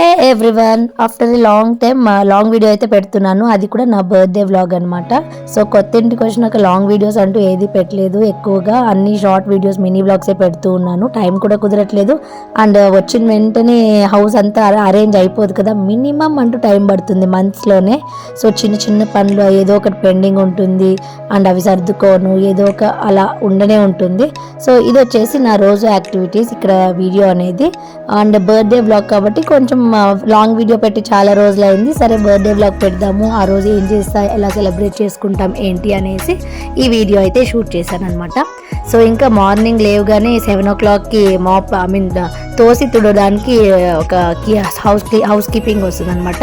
Hey everyone after the long time long video అయితే పెడుతున్నాను. అది కూడా నా బర్త్డే వ్లాగ్ అనమాట సో కొత్త ఇంటికి వచ్చినాక లాంగ్ వీడియోస్ అంటూ ఏది పెట్టలేదు. ఎక్కువగా అన్ని షార్ట్ వీడియోస్ మినీ వ్లాగ్సే పెడుతూ ఉన్నాను. టైం కూడా కుదరట్లేదు. అండ్ uh, వచ్చిన వెంటనే హౌస్ అంతా అరేంజ్ అయిపోదు కదా. మినిమం అంటూ టైం పడుతుంది మంత్స్లోనే సో చిన్న చిన్న పనులు ఏదో ఒకటి పెండింగ్ ఉంటుంది. అండ్ అవి సర్దుకోను. ఏదో ఒక అలా ఉండనే ఉంటుంది. సో ఇది వచ్చేసి నా రోజు యాక్టివిటీస్ ఇక్కడ వీడియో అనేది. అండ్ బర్త్డే వ్లాగ్ కాబట్టి కొంచెం లాంగ్ వీడియో పెట్టి చాలా రోజులైంది. సరే బర్త్డే బ్లాగ్ పెడదాము. ఆ రోజు ఏం చేస్తా ఎలా సెలబ్రేట్ చేసుకుంటాం ఏంటి అనేసి ఈ వీడియో అయితే షూట్ చేశాను అనమాట సో ఇంకా మార్నింగ్ లేవుగానే సెవెన్ ఓ క్లాక్కి మాప్ ఐ మీన్ తోసి తుడడానికి ఒక హౌస్ హౌస్ కీపింగ్ వస్తుంది అనమాట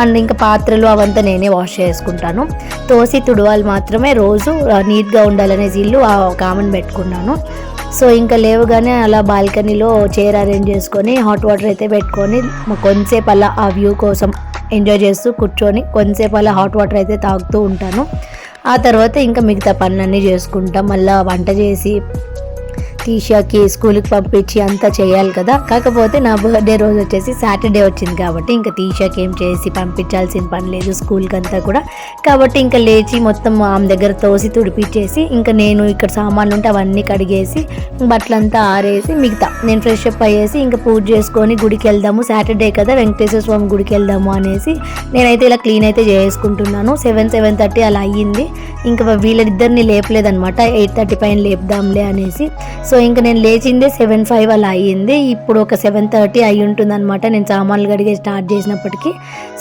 అండ్ ఇంకా పాత్రలు అవంతా నేనే వాష్ చేసుకుంటాను. తోసి తుడవాలి మాత్రమే రోజు నీట్గా ఉండాలనేసి ఇల్లు ఆ ఒక ఆమెను పెట్టుకున్నాను. సో ఇంకా లేవగానే అలా బాల్కనీలో చైర్ అరేంజ్ చేసుకొని హాట్ వాటర్ అయితే పెట్టుకొని కొంతసేపు అలా ఆ వ్యూ కోసం ఎంజాయ్ చేస్తూ కూర్చొని కొంతసేపు అలా హాట్ వాటర్ అయితే తాగుతూ ఉంటాను. ఆ తర్వాత ఇంకా మిగతా పనులన్నీ చేసుకుంటాం. మళ్ళీ వంట చేసి తీషాకి స్కూల్కి పంపించి అంతా చేయాలి కదా. కాకపోతే నా బర్త్డే రోజు వచ్చేసి సాటర్డే వచ్చింది కాబట్టి ఇంకా తీషాకి ఏం చేసి పంపించాల్సిన పని లేదు స్కూల్కి అంతా కూడా. కాబట్టి ఇంకా లేచి మొత్తం ఆమె దగ్గర తోసి తుడిపించేసి ఇంకా నేను ఇక్కడ సామాన్లు ఉంటే అవన్నీ కడిగేసి బట్టలంతా ఆరేసి మిగతా నేను ఫ్రెష్ అప్ అయ్యేసి ఇంకా పూజ చేసుకొని గుడికి వెళ్దాము. సాటర్డే కదా వెంకటేశ్వర స్వామి గుడికి వెళ్దాము అనేసి నేనైతే ఇలా క్లీన్ అయితే చేసుకుంటున్నాను. సెవెన్ సెవెన్ థర్టీ అలా అయ్యింది. ఇంకా వీళ్ళిద్దరిని లేపలేదనమాట ఎయిట్ థర్టీ పైన లేపుదాంలే అనేసి సో ఇంకా నేను లేచిందే సెవెన్ ఫైవ్ అలా అయ్యింది. ఇప్పుడు ఒక సెవెన్ థర్టీ అయి ఉంటుంది అనమాట నేను సామాన్లు గడిగే స్టార్ట్ చేసినప్పటికీ.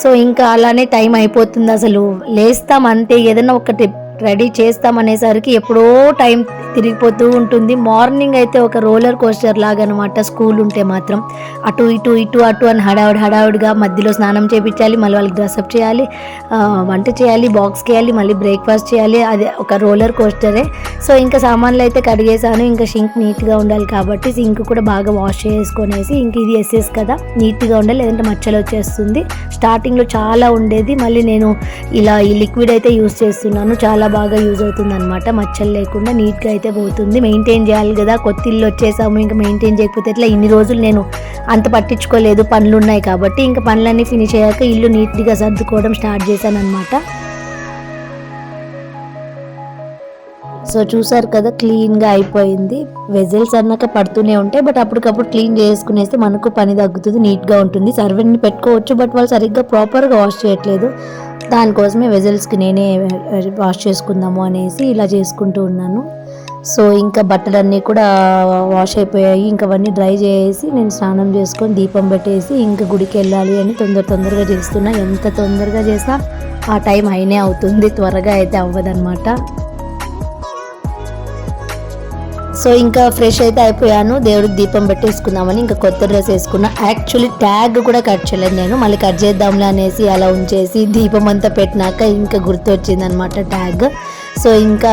సో ఇంకా అలానే టైం అయిపోతుంది అసలు. లేస్తాం అంతే. ఏదైనా ఒకటి రెడీ చేస్తాం అనేసరికి ఎప్పుడో టైం తిరిగిపోతూ ఉంటుంది. మార్నింగ్ అయితే ఒక రోలర్ కోస్టర్ లాగా అనమాట స్కూల్ ఉంటే మాత్రం. అటు ఇటు ఇటు అటు అని హడావుడి హడావుడిగా మధ్యలో స్నానం చేయించాలి మళ్ళీ వాళ్ళకి డ్రెస్అప్ చేయాలి వంట చేయాలి బాక్స్ చేయాలి మళ్ళీ బ్రేక్ఫాస్ట్ చేయాలి. అది ఒక రోలర్ కోస్టరే. సో ఇంకా సామాన్లు అయితే కడిగేసాను ఇంకా షింక్ నీట్గా ఉండాలి కాబట్టి సింక్ కూడా బాగా వాష్ చేసుకునేసి ఇంక ఇది ఎస్ఎస్ కదా నీట్గా ఉండాలి. లేదంటే మచ్చలు వచ్చేస్తుంది. స్టార్టింగ్లో చాలా ఉండేది. మళ్ళీ నేను ఇలా ఈ లిక్విడ్ అయితే యూస్ చేస్తున్నాను. చాలా బాగా యూజ్ అవుతుంది అనమాట మచ్చలు లేకుండా నీట్గా అయితే పోతుంది. మెయింటైన్ చేయాలి కదా. కొత్త ఇల్లు వచ్చేసాము. ఇంకా మెయింటైన్ చేయకపోతే ఇట్లా ఇన్ని రోజులు నేను అంత పట్టించుకోలేదు. పనులు ఉన్నాయి కాబట్టి ఇంకా పనులన్నీ ఫినిష్ అయ్యాక ఇల్లు నీట్గా సర్దుకోవడం స్టార్ట్ చేశాను అనమాట సో చూసారు కదా క్లీన్గా అయిపోయింది. వెజల్స్ అన్నాక పడుతూనే ఉంటాయి బట్ అప్పటికప్పుడు క్లీన్ చేసుకునేస్తే మనకు పని తగ్గుతుంది నీట్గా ఉంటుంది. సర్వెంట్ని పెట్టుకోవచ్చు బట్ వాళ్ళు సరిగ్గా ప్రాపర్గా వాష్ చేయట్లేదు. దానికోసమే వెజల్స్కి నేనే వాష్ చేసుకుందాము అనేసి ఇలా చేసుకుంటూ ఉన్నాను. సో ఇంకా బట్టలన్నీ కూడా వాష్ అయిపోయాయి ఇంకా అవన్నీ డ్రై చేసి నేను స్నానం చేసుకొని దీపం పెట్టేసి ఇంకా గుడికి వెళ్ళాలి అని తొందర తొందరగా చేస్తున్నా. ఎంత తొందరగా చేసినా ఆ టైం అయినే అవుతుంది త్వరగా అయితే అవ్వదన్నమాట. సో ఇంకా ఫ్రెష్ అయితే అయిపోయాను. దేవుడికి దీపం పెట్టేసుకుందామని ఇంకా కొత్త డ్రెస్ వేసుకున్నా. యాక్చువల్లీ ట్యాగ్ కూడా కట్ చేయలేదు నేను. మళ్ళీ కట్ చేద్దాంలే అనేసి అలా ఉంచేసి దీపం అంతా పెట్టినాక ఇంకా గుర్తు అనమాట ట్యాగ్ సో ఇంకా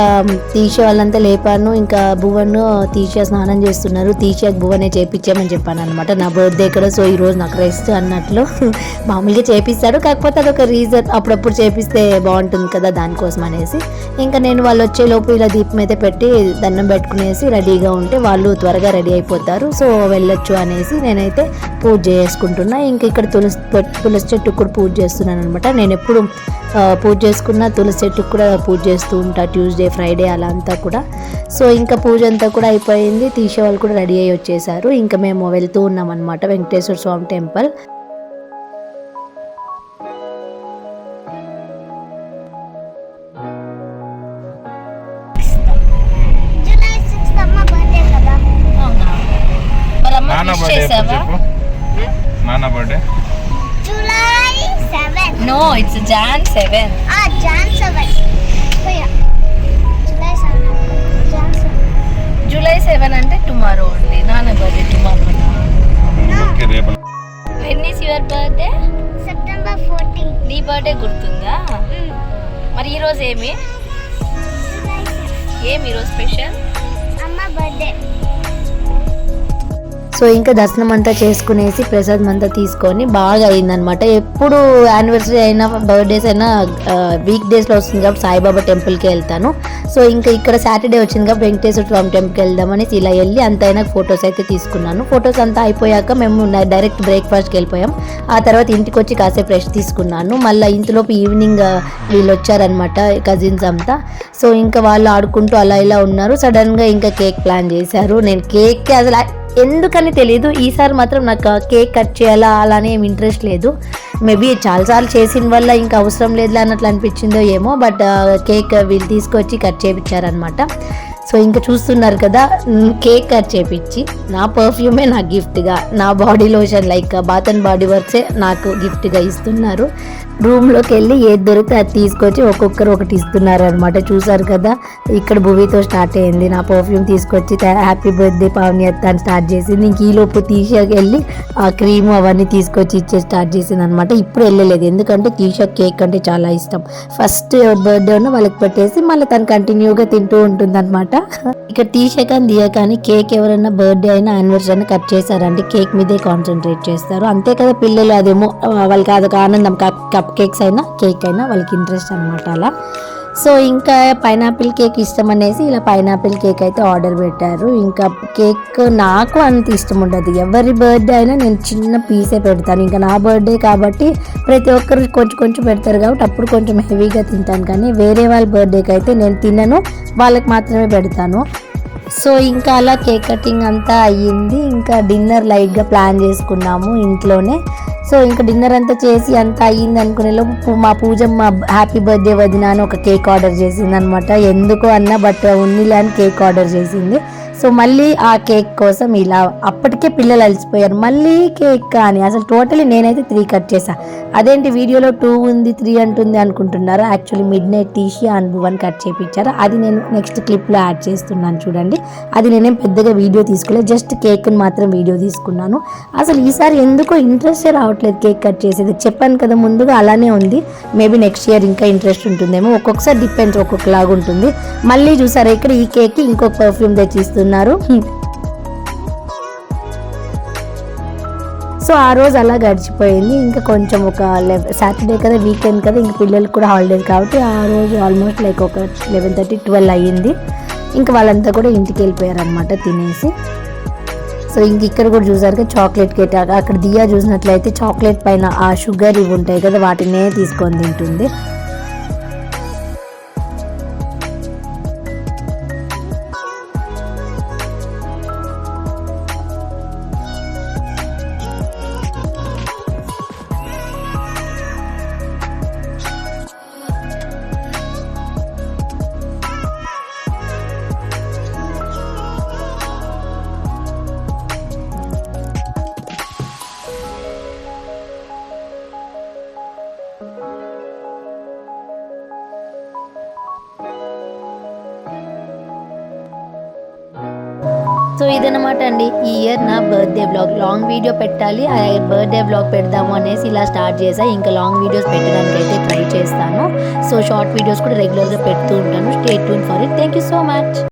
తీసే వాళ్ళంతా లేపాను. ఇంకా భువన్ తీసే స్నానం చేస్తున్నారు. తీసే భువనే చేపించామని చెప్పాను అనమాట నా బర్త్డే ఇక్కడ సో ఈ రోజు నాకు రెస్ట్ అన్నట్లు మామూలుగా చేపిస్తాడు. కాకపోతే అదొక రీజన్ అప్పుడప్పుడు చేపిస్తే బాగుంటుంది కదా దానికోసం అనేసి. ఇంకా నేను వాళ్ళు వచ్చే లోపు ఇలా దీపం అయితే పెట్టి దండం పెట్టుకునేసి రెడీగా ఉంటే వాళ్ళు త్వరగా రెడీ అయిపోతారు. సో వెళ్ళొచ్చు అనేసి నేనైతే పూజ చేసుకుంటున్నా. ఇంకా ఇక్కడ తులసి తులసి చెట్టుకు కూడా పూజ చేస్తున్నాను అనమాట నేను ఎప్పుడు పూజ చేసుకున్న తులసి చెట్టుకు కూడా పూజ చేస్తూ ఉంటారు ట్యూస్డే ఫ్రైడే అలా అంతా కూడా. సో ఇంకా పూజ అంతా కూడా అయిపోయింది. తీసే వాళ్ళు కూడా రెడీ అయ్యి వచ్చేసారు. ఇంకా మేము వెళ్తూ ఉన్నామన్నమాట Venkateswara Swamy temple. July seven. No it's June seven uh June 7 July seven అంటే టుమారో అండి. నాన్న బర్త్డే టుమారో. ఓకే రేపు. When is your birthday? September fourteen. నీ బర్త్డే గుర్తుందా? మరి ఈరోజు ఏమి? ఏమి ఈరోజు స్పెషల్? అమ్మ బర్త్డే. సో ఇంకా దర్శనం అంతా చేసుకునేసి ప్రసాదం అంతా తీసుకొని బాగా అయిందనమాట ఎప్పుడు యానివర్సరీ అయినా బర్త్డేస్ అయినా వీక్ డేస్లో వస్తుంది కాబట్టి సాయిబాబా టెంపుల్కి వెళ్తాను. సో ఇంకా ఇక్కడ సాటర్డే వచ్చింది కాబట్టి వెంకటేశ్వర స్వామి టెంపుల్కి వెళ్దామని ఇలా వెళ్ళి అంతైనా ఫొటోస్ అయితే తీసుకున్నాను. ఫొటోస్ అంతా అయిపోయాక మేము డైరెక్ట్ బ్రేక్ఫాస్ట్కి వెళ్ళిపోయాం. ఆ తర్వాత ఇంటికి వచ్చి కాసేపు ఫ్రెష్ తీసుకున్నాను. మళ్ళీ ఇంతలోపు ఈవినింగ్ వీళ్ళు వచ్చారనమాట కజిన్స్ అంతా. సో ఇంకా వాళ్ళు ఆడుకుంటూ అలా ఇలా ఉన్నారు. సడన్గా ఇంకా కేక్ ప్లాన్ చేశారు. నేను కేక్ అసలు ఎందుకని తెలియదు ఈసారి మాత్రం నాకు కేక్ కట్ చేయాలా అలానే ఏం ఇంట్రెస్ట్ లేదు. మేబీ చాలాసార్లు చేసిన వల్ల ఇంకా అవసరం లేదు అన్నట్లు అనిపించిందో ఏమో బట్ కేక్ వీళ్ళు తీసుకొచ్చి కట్ చేయించారనమాట సో ఇంకా చూస్తున్నారు కదా కేక్ కట్ చేపించి నా పర్ఫ్యూమే నా గిఫ్ట్గా నా body lotion like bath and body వర్క్సే నాకు గిఫ్ట్గా ఇస్తున్నారు. రూమ్లోకి వెళ్ళి ఏది దొరికితే అది తీసుకొచ్చి ఒక్కొక్కరు ఒకటి ఇస్తున్నారు అనమాట చూసారు కదా ఇక్కడ భూమితో స్టార్ట్ అయింది. నా పర్ఫ్యూమ్ తీసుకొచ్చి హ్యాపీ బర్త్డే పావనియత్త అని స్టార్ట్ చేసింది. ఇంక ఈలోపు తీషాకి వెళ్ళి ఆ క్రీమ్ అవన్నీ తీసుకొచ్చి ఇచ్చే స్టార్ట్ చేసింది అనమాట ఇప్పుడు వెళ్ళలేదు. ఎందుకంటే తీషా కేక్ అంటే చాలా ఇష్టం. ఫస్ట్ బర్త్డే ఉన్న వాళ్ళకి పెట్టేసి మళ్ళీ తను కంటిన్యూగా తింటూ ఉంటుంది అనమాట ఇక టీషా కానీ దియా కానీ కేక్ ఎవరైనా బర్త్డే అయినా యానివర్సరీ అయినా కట్ చేశారంటే కేక్ మీదే కాన్సన్ట్రేట్ చేస్తారు. అంతే కదా పిల్లలు అదేమో వాళ్ళకి అదొక ఆనందం. కప్ కప్ కేక్స్ అయినా కేక్ అయినా వాళ్ళకి ఇంట్రెస్ట్ అనమాట అలా. సో ఇంకా పైనాపిల్ కేక్ ఇష్టం అనేసి ఇలా పైనాపిల్ కేక్ అయితే ఆర్డర్ పెట్టారు. ఇంకా కేక్ నాకు అంత ఇష్టం ఉండదు. ఎవరి బర్త్డే అయినా నేను చిన్న పీసే పెడతాను. ఇంకా నా బర్త్డే కాబట్టి ప్రతి ఒక్కరు కొంచెం కొంచెం పెడతారు కాబట్టి అప్పుడు కొంచెం హెవీగా తింటాను. కానీ వేరే వాళ్ళ బర్త్డేకి అయితే నేను తినను. వాళ్ళకి మాత్రమే పెడతాను. సో ఇంకా అలా కేక్ కటింగ్ అంతా అయ్యింది. ఇంకా డిన్నర్ లైట్గా ప్లాన్ చేసుకున్నాము ఇంట్లోనే. సో ఇంకా డిన్నర్ అంతా చేసి అంతా అయ్యింది అనుకునేలోపు మా పూజ మా హ్యాపీ బర్త్డే వదిన అని ఒక కేక్ ఆర్డర్ చేసింది అనమాట ఎందుకు అన్న బట్ ఉన్నిలే అని కేక్ ఆర్డర్ చేసింది. సో మళ్ళీ ఆ కేక్ కోసం ఇలా అప్పటికే పిల్లలు అలసిపోయారు. మళ్ళీ కేక్ కానీ అసలు టోటలీ నేనైతే త్రీ కట్ చేశా. అదేంటి వీడియోలో టూ ఉంది త్రీ అంటుంది అనుకుంటున్నారు? యాక్చువల్లీ మిడ్ నైట్ తీసి అండ్ వన్ కట్ చేయించారు అది నేను నెక్స్ట్ క్లిప్లో యాడ్ చేస్తున్నాను చూడండి. అది నేనేం పెద్దగా వీడియో తీసుకోలేదు జస్ట్ కేక్ని మాత్రం వీడియో తీసుకున్నాను. అసలు ఈసారి ఎందుకో ఇంట్రెస్టే రావట్లేదు కేక్ కట్ చేసేది. చెప్పాను కదా ముందుగా అలానే ఉంది. మేబీ నెక్స్ట్ ఇయర్ ఇంకా ఇంట్రెస్ట్ ఉంటుందేమో. ఒక్కొక్కసారి డిపెండ్స్ ఒక్కొక్కలాగా ఉంటుంది మళ్ళీ చూసారా ఇక్కడ ఈ కేక్కి ఇంకొక పర్ఫ్యూమ్ తెచ్చి ఇస్తున్నారు సో ఆ రోజు అలా గడిచిపోయింది. ఇంకా కొంచెం ఒక సాటర్డే కదా వీకెండ్ కదా ఇంకా పిల్లలకి కూడా హాలిడేస్ కాబట్టి ఆ రోజు ఆల్మోస్ట్ లైక్ ఒక లెవెన్ థర్టీ ట్వెల్వ్ అయ్యింది. ఇంకా వాళ్ళంతా కూడా ఇంటికి వెళ్ళిపోయారనమాట తినేసి. సో ఇంక ఇక్కడ కూడా చూసారు కదా చాక్లెట్ కేక్. అక్కడ దియా చూసినట్లయితే చాక్లెట్ పైన ఆ షుగర్ ఇవి ఉంటాయి కదా వాటినే తీసుకొని తింటుంది. సో ఇదనమాట అండి ఈ ఇయర్ నా బర్త్డే బ్లాగ్ లాంగ్ వీడియో పెట్టాలి ఆ బర్త్డే బ్లాగ్ పెడదాము అనేసి ఇలా స్టార్ట్ చేసా. ఇంకా లాంగ్ వీడియోస్ పెట్టడానికి అయితే ట్రై చేస్తాను. సో షార్ట్ వీడియోస్ కూడా రెగ్యులర్గా పెడుతూ ఉంటాను. Stay tune for it thank you so much